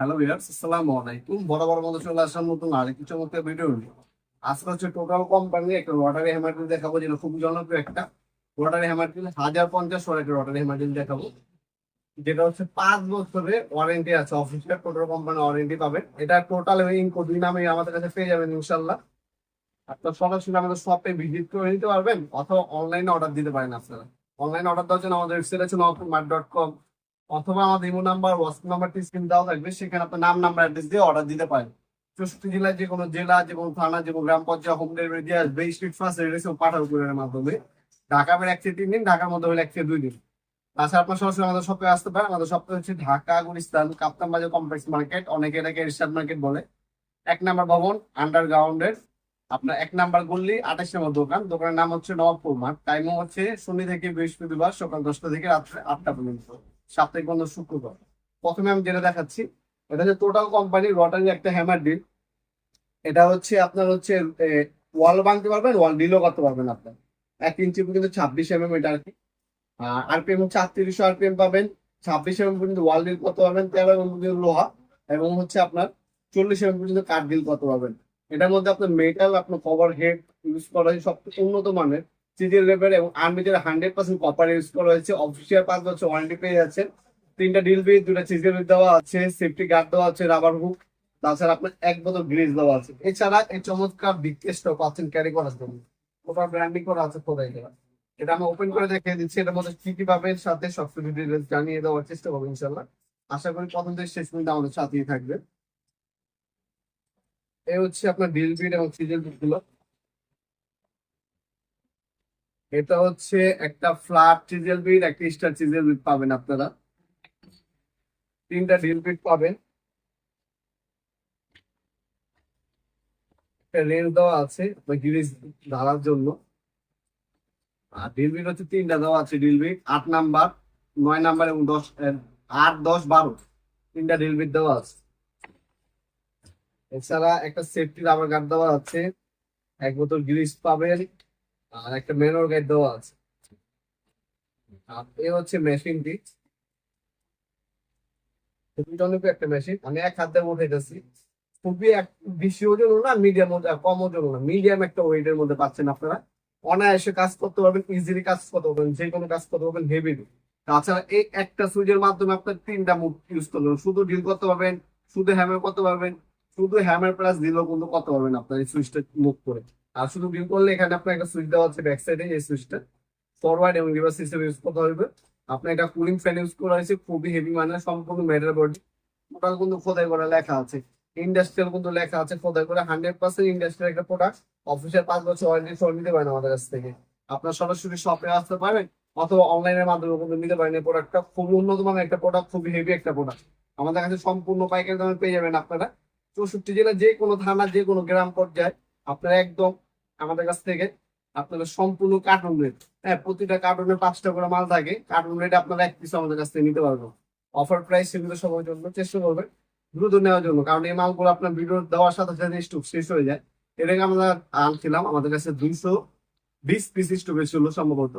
Hello viewers আসসালামু আলাইকুম। বড় মতো চলে আসার নতুন আরেকটি চমৎকার ভিডিও নিয়ে। আজকে হচ্ছে টোটাল কোম্পানি একটা রটারি হ্যামারটিল দেখাবো, যেটা খুব জনপ্রিয় একটা। রটারি হ্যামারটিল হাজার পঞ্চাশ একটা রটারি হ্যামারটিল দেখাবো। যেটা হচ্ছে পাঁচ বছরের ওয়ারেন্টি আছে অফিসিয়াল টোটাল কোম্পানি ওয়ারেন্টি পাবেন। এটা টোটাল ইনকো দুই নামে আমাদের কাছে পেয়ে যাবেন ইনশাল্লাহ আপনার সরাসরি আমাদের শপে ভিজিট করে নিতে পারবেন, অথবা অনলাইনে অর্ডার দিতে পারেন আপনারা। অনলাইনে অর্ডার দেওয়ার জন্য আমাদের ওয়েবসাইট আছে নতুন ডট কম অথবা আমাদের ইমো নাম্বার, হোয়াটসঅ্যাপ নাম্বারটি স্ক্রিন দেওয়া থাকবে। সেখানে আপনার নাম, নাম্বার, অ্যাড্রেস দিয়ে অর্ডার দিতে পারেন। চৌষট্টি জেলায় যে কোনো জেলা, যে কোনো থানা, যে কোনো গ্রাম পর্যায়ে হোম ডেলিভারি দিয়ে আসবে। স্ট্রিট ফার্স্ট রেডিও পাঠাও কুরিয়ারের মাধ্যমে। ঢাকা বের এক থেকে তিন দিন, ঢাকার মধ্যে হলে এক থেকে দুই দিন। তাছাড়া আপনার সরাসরি আমাদের শপে আসতে পারেন। আমাদের সপ্তাহে হচ্ছে ঢাকা, গুলিস্তান, কাপ্তান বাজার কমপ্লেক্স মার্কেট অনেকে এটাকে এরশাদ মার্কেট বলে। এক নাম্বার ভবন আন্ডারগ্রাউন্ডের আপনার এক নাম্বার গল্লি আঠাশ নম্বর দোকান। দোকানের নাম হচ্ছে নবাবপুর মাঠ। টাইমও হচ্ছে শনি থেকে বৃহস্পতিবার সকাল দশটা থেকে রাত্রে আটটা পর্যন্ত। সাপ্তাহিক বন্ধ শুক্রবার। প্রথমে আমি যেটা দেখাচ্ছি, এটা হচ্ছে টোটাল কোম্পানি রটারি একটা হ্যামার ডিল এটা হচ্ছে আপনার হচ্ছে ওয়াল ভাঙতে পারবেন ওয়াল ডিলও করতে পারবেন আপনার এক ইঞ্চি কিন্তু ছাব্বিশ এম এম এটা আর কি। আরপিএম হচ্ছে আটত্রিশশো আরপিএম পাবেন। ছাব্বিশ এম এম পর্যন্ত ওয়াল ডিল করতে পারবেন, তেরো এম পর্যন্ত লোহা এবং হচ্ছে আপনার চল্লিশ এম পর্যন্ত কাঠ ডিল করতে পারবেন। এটার মধ্যে আপনার মেটাল আপনার কভার হেড ইউজ করা সবচেয়ে উন্নত মানের। সিজিএল লেভেল এবং আর্মিদের হান্ড্রেড পার্সেন্ট কপার ইউজ করা হয়েছে। অফিসিয়াল পাঁচ বছর ওয়ারেন্টি পেয়ে যাচ্ছে তিনটা ডিল বিট দুটা সিজিএল দেওয়া আছে সেফটি গার্ড দেওয়া আছে রাবার হুক তাছাড়া আপনার এক বোতল গ্রিজ দেওয়া আছে। এছাড়া এই চমৎকার বিকেসটাও পাচ্ছেন ক্যারি করার জন্য। ওটা ব্র্যান্ডিং করা আছে খোদাই করা। এটা আমি ওপেন করে দেখিয়ে দিচ্ছি। এটার মধ্যে কি কি পাবেন, সাথে সবকিছু ডিটেলস জানিয়ে দেওয়ার চেষ্টা করব ইনশাল্লাহ আশা করি প্রথম থেকে শেষ পর্যন্ত আমাদের সাথেই থাকবে এই হচ্ছে আপনার ডিল বিট এবং সিজিএল বিটগুলো। এটা হচ্ছে একটা ফ্ল্যাট চিজেল বিট একটা স্টার চিজেল বিট পাবেন আপনারা। তিনটা ডিল বিট পাবেন। রেল দেওয়া আছে গিরিজ ঢালার জন্য। আর ডিল বিট হচ্ছে তিনটা দেওয়া আছে ডিল বিট আট নাম্বার নয় নাম্বার এবং দশ আট, দশ, বারো তিনটা ডিল বিট দেওয়া আছে। এছাড়া একটা সেফটি রাবার গার্ড দেওয়া আছে। এক বোতল গ্রিস পাবেন। আর একটা মেনর গাইড দেওয়া আছে। আর এ হচ্ছে মেশিনটি খুবই জনপ্রিয় একটা মেশিন আমি এক হাতের মধ্যে এটাছি খুবই এক বেশি ওজন না মিডিয়াম কম ওজন না। মিডিয়াম একটা ওয়েটের মধ্যে পাচ্ছেন আপনারা। অনায়াসে কাজ করতে পারবেন ইজিলি কাজ করতে পারবেন যে কোনো কাজ করতে পারবেন হেভি তাছাড়া এই একটা সুইচের মাধ্যমে আপনার তিনটা মুভ ইউজ করতে শুধু ডিল করতে পারবেন, শুধু হ্যামার করতে পারবেন, শুধু হ্যামার প্লাস দিলেও কিন্তু করতে পারবেন আপনার এই সুইচটা মুভ করে। আর শুধু ডিল করলে এখানে আপনার একটা সুইচ দেওয়া আছে ব্যাক সাইডে এই সুইচটা ফরওয়ার্ড এবং রিভার্স সিস্টেম ইউজ করতে হবে। আপনার এটা কুলিং ফ্যান ইউজ করা হয়েছে, খুবই হেভি মানে সম্পূর্ণ মেটাল বডি টোটাল কিন্তু খোদাই করা লেখা আছে। ইন্ডাস্ট্রিয়াল কিন্তু লেখা আছে খোদাই করে। হান্ড্রেড পার্সেন্ট ইন্ডাস্ট্রিয়াল একটা প্রোডাক্ট অফিসের পাঁচ বছর ওয়ারেন্টি সহ নিতে পারেন আমাদের কাছ থেকে। আপনার সরাসরি শপে আসতে পারবেন অথবা অনলাইনের মাধ্যমে কিন্তু নিতে পারেন এই প্রোডাক্টটা খুবই উন্নত মানের একটা প্রোডাক্ট খুবই হেভি একটা প্রোডাক্ট আমাদের কাছে সম্পূর্ণ পাইকারি দামে পেয়ে যাবেন আপনারা। চৌষট্টি জেলা যে কোনো থানা যে কোনো গ্রাম পর্যায়ে আপনারা একদম আমাদের কাছ থেকে আপনারা সম্পূর্ণ কার্টুন রেট হ্যাঁ প্রতিটা কার্টুনে পাঁচটা করে মাল থাকে। কার্টুন রেট আপনারা এক পিস আমাদের কাছ থেকে নিতে পারবেন। অফার প্রাইস সেগুলো সবার জন্য চেষ্টা করবেন দ্রুত নেওয়ার জন্য। কারণ এই মালগুলো আপনার ভিডিও দেওয়ার সাথে সাথে স্টক শেষ হয়ে যায়। এটাকে আমরা আনছিলাম আমাদের কাছে দুইশো বিশ পিস স্টক ছিল সম্ভবত।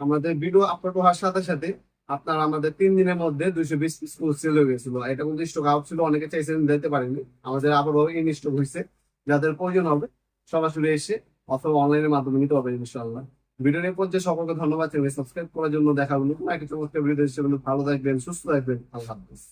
আমাদের ভিডিও আপলোড হওয়ার সাথে সাথে আপনার আমাদের তিন দিনের মধ্যে দুইশো বিশ পিস সেল হয়ে গেছিল। এটা কিন্তু স্টক আউট ছিল, অনেকে চাইছেন দিতে পারেনি আমাদের আবারও ইন স্টক হয়েছে। যাদের প্রয়োজন হবে সরাসরি এসে অথবা অনলাইনের মাধ্যমে নিতে পারবেন ইনশাল্লাহ ভিডিওর এই পর্যায়ে সকলকে ধন্যবাদ সাবস্ক্রাইব করার জন্য দেখা হলো। একটা চমৎকার ভিডিও হিসেবে ভালো থাকবেন, সুস্থ থাকবেন। আল্লাহ হাফিজ।